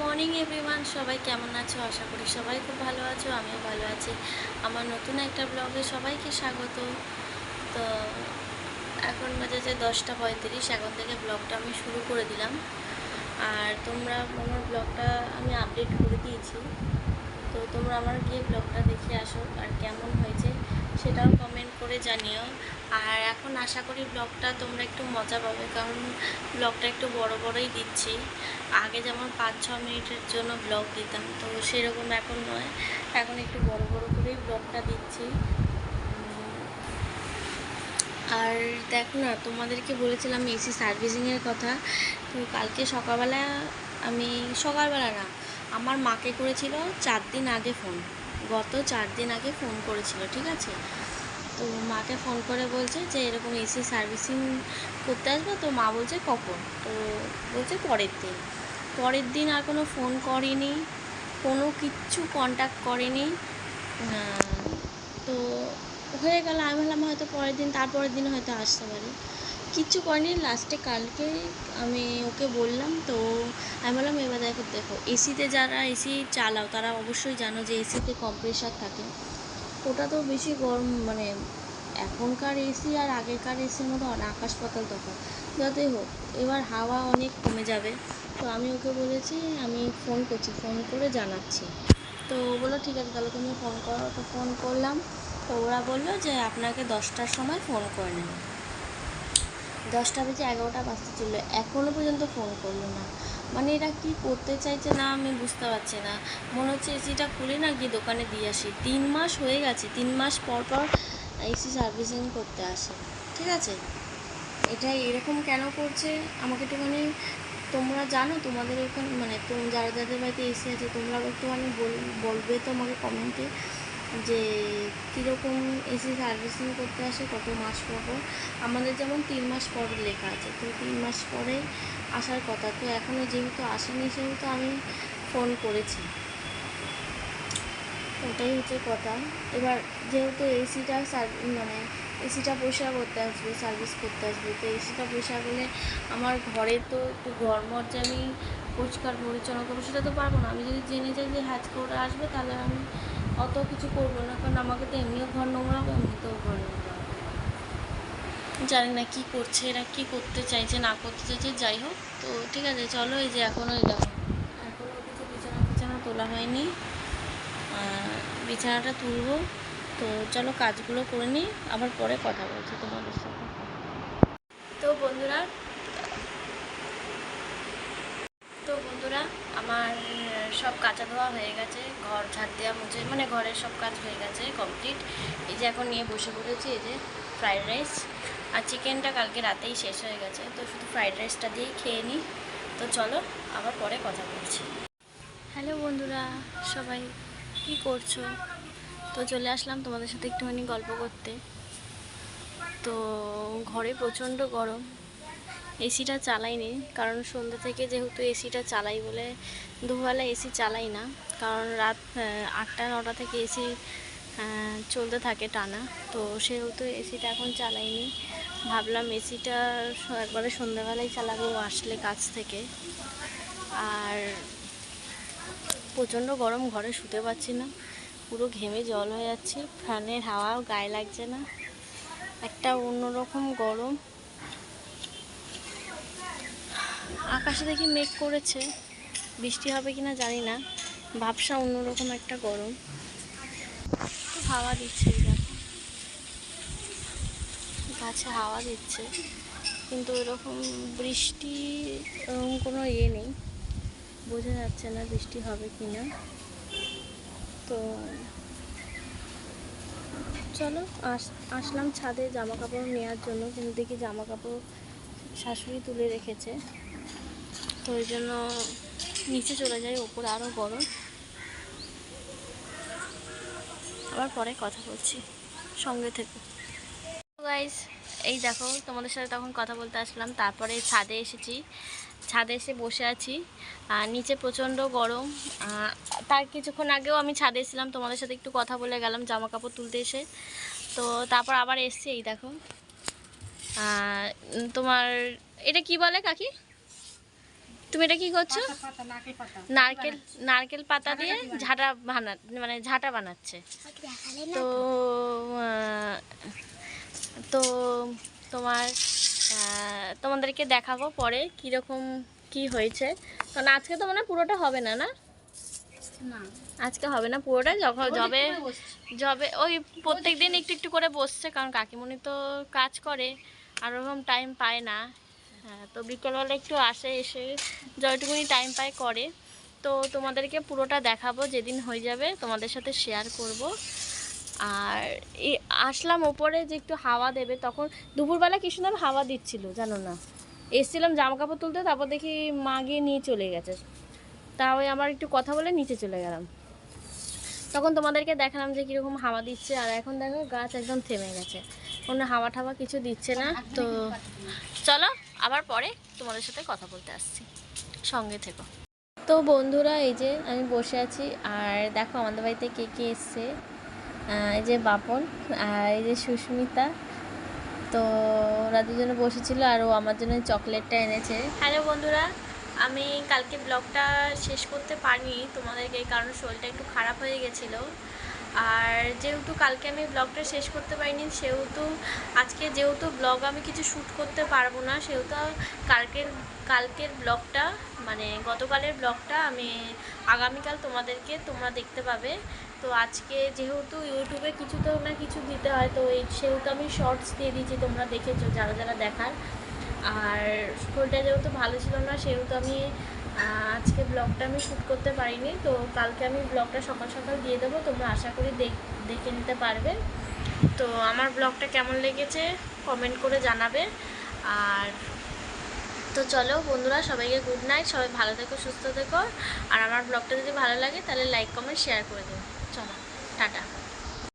Morning, everyone. সবাই কেমন আছো? আশা করি সবাই খুব ভালো আছো, আমিও ভালো আছি। আমার নতুন একটা ব্লগে সবাইকে স্বাগত। তো এখন বাজে যে দশটা পঁয়ত্রিশ, এখন থেকে ব্লগটা আমি শুরু করে দিলাম। আর তোমরা আমার ব্লগটা আমি আপডেট করে দিয়েছি। তো তোমরা আমার গিয়ে ব্লগটা দেখে আসো, আর কেমন হয়েছে সেটাও কমেন্ট করে জানিও। আর এখন আশা করি ব্লগটা তোমরা একটু মজা পাবে, কারণ ব্লগটা একটু বড় বড়ই দিচ্ছি। আগে যেমন পাঁচ, ছ মিনিটের জন্য ব্লগ দিতাম, তো সেরকম এখন নয়। এখন একটু বড় বড় করেই ব্লগটা দিচ্ছি। আর দেখো না, তোমাদেরকে বলেছিলাম এসি সার্ভিসিংয়ের কথা, তো কালকে সকালবেলা আমি, সকালবেলা না, আমার মাকে করেছিল চার দিন আগে ফোন গত চার দিন আগে ফোন করেছিল, ঠিক আছে? তো মাকে ফোন করে বলছে যে, এরকম এসি সার্ভিসিং করতে আসব? তো মা বলছে, কখন? তো বলছে, পরের দিন। পরের দিন আর কোনো ফোন করেনি, কোনো কিচ্ছু কন্ট্যাক্ট করেনি। তো হয়ে গেল। আমি ভাবলাম হয়তো পরের দিন, তারপরের দিন হয়তো আসতে পারে। কিচ্ছু করেনি, লাস্টে কালকে আমি ওকে বললাম, তো আমি বললাম, এবার দেখো দেখো, এসিতে যারা এসি চালাও, তারা অবশ্যই জানো যে এসিতে কম্প্রেসার থাকে। ওটা তো বেশি গরম মানে এখনকার এসি আর আগেকার এসির মধ্যে আকাশ পাতাল তফাৎ। যতই হোক এবার হাওয়া অনেক কমে যাবে। তো আমি ওকে বলেছি, আমি ফোন করছি ফোন করে জানাচ্ছি। তো বলল, ঠিক আছে, তাহলে তুমি ফোন করো। তো ফোন করলাম, তো ওরা বলল যে, আপনাকে দশটার সময় ফোন করে নেবে। দশটা বেজে এগারোটা বাজতে চলল। এখনও পর্যন্ত ফোন করল না। মানে এরা কি করতে চাইছে না, আমি বুঝতে পারছি না। মনে হচ্ছে এসিটা খুলে না গিয়ে দোকানে দিয়ে আসি। তিন মাস হয়ে গেছে, তিন মাস পর পর এসি সার্ভিসিং করতে আসে। ঠিক আছে? এটা এরকম কেন করছে? আমাকে একটুখানি তোমরা জানো, তোমাদের ওখানে মানে যারা যাদের বাড়িতে এসি আছে, তোমরা একটুখানি বল- বলবে তো আমাকে কমেন্টে যে কীরকম এসি সার্ভিসিং করতে আসে, কত মাস পর আমাদের যেমন তিন মাস পর লেখা আছে, তো তিন মাস পরে আসার কথা। তো এখনও যেহেতু আসেনি, সেহেতু আমি ফোন করেছি। ওটাই হচ্ছে কথা। এবার যেহেতু এসিটা মানে এসিটা পরিষ্কার করতে আসবে সার্ভিস করতে আসবে, তো এসিটা পরিষ্কার করলে আমার ঘরে তো একটু ঘর মর যে আমি পরিষ্কার পরিচ্ছন্ন করব, সেটা তো পারব না। আমি যদি জেনে যাই যে হ্যাজ করে আসবে, তাহলে আমি অত কিছু করব না কারণ আমাকে তো এমনিও ঘর নোংরা হবে এমনিতেও ঘর নোংরা। জানি না কী করছে এরা কী করতে চাইছে না করতে চাইছে যাই হোক। তো ঠিক আছে চলো এই যে এখনও দেখো। এখনও কিছু বিছানা টিছানা তোলা হয়নি। বিছানাটা তুলবো। তো চলো কাজগুলো করে নিই আবার পরে কথা বলছি তোমাদের সাথে। তো বন্ধুরা তো বন্ধুরা, আমার সব কাঁচা ধোয়া হয়ে গেছে। ঘর ঝাড় দেওয়া মুছে মানে ঘরের সব কাজ হয়ে গেছে কমপ্লিট এই যে এখন নিয়ে বসে পড়েছি, এই যে ফ্রাইড রাইস আর চিকেনটা কালকে রাতেই শেষ হয়ে গেছে, তো শুধু ফ্রাইড রাইসটা দিয়েই খেয়ে নিই। তো চলো, আবার পরে কথা বলছি। হ্যালো বন্ধুরা, সবাই কি করছ? তো চলে আসলাম তোমাদের সাথে একটুখানি গল্প করতে। তো ঘরে প্রচণ্ড গরম। এসিটা চালাইনি। কারণ সন্ধ্যে থেকে যেহেতু এসিটা চালাই বলে দুবেলা এসি চালাই না, কারণ রাত আটটা, নটা থেকে এসি চলতে থাকে টানা। তো সেহেতু এসিটা এখন চালাইনি। ভাবলাম এসিটা একবারে সন্ধ্যাবেলায় চালাবো আসলে কাজ থেকে। আর প্রচণ্ড গরম, ঘরে শুতে পারছি না। পুরো ঘেমে জল হয়ে যাচ্ছে, ফ্যানের হাওয়াও গায়ে লাগছে না। একটা অন্যরকম গরম। আকাশে দেখি মেঘ করেছে। বৃষ্টি হবে কিনা জানি না। ভাবসা অন্যরকম একটা গরম। হাওয়া দিচ্ছে গাছে হাওয়া দিচ্ছে। কিন্তু এরকম বৃষ্টি এরকম কোনো ইয়ে নেই। বোঝা যাচ্ছে না বৃষ্টি হবে কি না তো চলো, আস, আসলাম ছাদে জামা কাপড় নেওয়ার জন্য। কিন্তু দেখি জামা কাপড় শাশুড়ি তুলে রেখেছে। তো ওই জন্য নিচে চলে যাই, ওপরে আরও গরম। আবার পরে কথা বলছি, সঙ্গে থেকে। গাইস এই দেখো, তোমাদের সাথে তখন কথা বলতে আসলাম। তারপরে ছাদে এসেছি। ছাদে এসে বসে আছি। আর নিচে প্রচণ্ড গরম। তার কিছুক্ষণ আগেও আমি ছাদে এসেছিলাম। তোমাদের সাথে একটু কথা বলে গেলাম জামা কাপড় তুলতে এসে। তো তারপর আবার এসছি, এই দেখো। তোমার, এটা কি বলে কাকি? তুমি এটা কি করছ? নারকেল নারকেল পাতা দিয়ে ঝাঁটা বানা মানে ঝাঁটা বানাচ্ছে। তো তো তোমার তোমাদেরকে দেখাবো পরে কীরকম কি হয়েছে। কারণ আজকে তো মানে পুরোটা হবে না না। আজকে হবে না পুরোটা যখন যবে যবে ওই প্রত্যেক দিন একটু একটু করে বসছে কারণ কাকিমণি তো কাজ করে আর ওরকম টাইম পায় না। হ্যাঁ তো বিকেলবেলা একটু আসে এসে যতটুকুনি টাইম পায় করে। তো তোমাদেরকে পুরোটা দেখাবো যেদিন হয়ে যাবে, তোমাদের সাথে শেয়ার করব। আর আসলাম ওপরে যে একটু হাওয়া দেবে, তখন দুপুরবেলা কি সুন্দর হাওয়া দিচ্ছিল, জানো না? এসছিলাম জামা কাপড় তুলতে, তারপর দেখি মা গিয়ে নিয়ে চলে গেছে। তা ওই আমার একটু কথা বলে নিচে চলে গেলাম। তখন তোমাদেরকে দেখালাম যে কীরকম হাওয়া দিচ্ছে, আর এখন দেখো গাছ একদম থেমে গেছে। কোনো হাওয়া ঠাওয়া কিছু দিচ্ছে না, তো চলো আবার পরে তোমাদের সাথে কথা বলতে আসছি। সঙ্গে থেকো। তো বন্ধুরা এই যে আমি বসে আছি আর দেখো আমাদের বাড়িতে কে কে এসছে। এই যে বাপন আর এই যে সুস্মিতা। তো ওরা দুজনে বসেছিল আর ও আমার জন্য চকলেটটা এনেছে। হ্যালো বন্ধুরা আমি কালকে ব্লগটা শেষ করতে পারিনি। তোমাদেরকে কারণ শরীরটা একটু খারাপ হয়ে গেছিল। আর যেহেতু কালকে আমি ব্লগটা শেষ করতে পারিনি, সেহেতু আজকে যেহেতু ব্লগ আমি কিছু শ্যুট করতে পারব না, সেহেতু কালকের কালকের ব্লগটা মানে গতকালের ব্লগটা আমি আগামীকাল তোমাদেরকে তোমরা দেখতে পাবে। তো আজকে যেহেতু ইউটিউবে কিছু তো না কিছু দিতে হয়, তো এই সেহেতু আমি শর্টস দিয়ে দিয়েছি, তোমরা দেখেছ যারা যারা দেখার। আর শরীরটা যেহেতু ভালো ছিল না, সেহেতু আমি আজকে ব্লগটা আমি শ্যুট করতে পারিনি, তো কালকে আমি ব্লগটা সকাল সকাল দিয়ে দেবো, তোমরা আশা করি দেখ- নিতে পারবে। তো আমার ব্লগটা কেমন লেগেছে কমেন্ট করে জানাবে। আর তো চলো বন্ধুরা, সবাইকে গুড নাইট সবাই ভালো থেকো, সুস্থ থেকো। আর আমার ব্লগটা যদি ভালো লাগে, তাহলে লাইক কমেন্ট শেয়ার করে দেবো চলো, টাটা।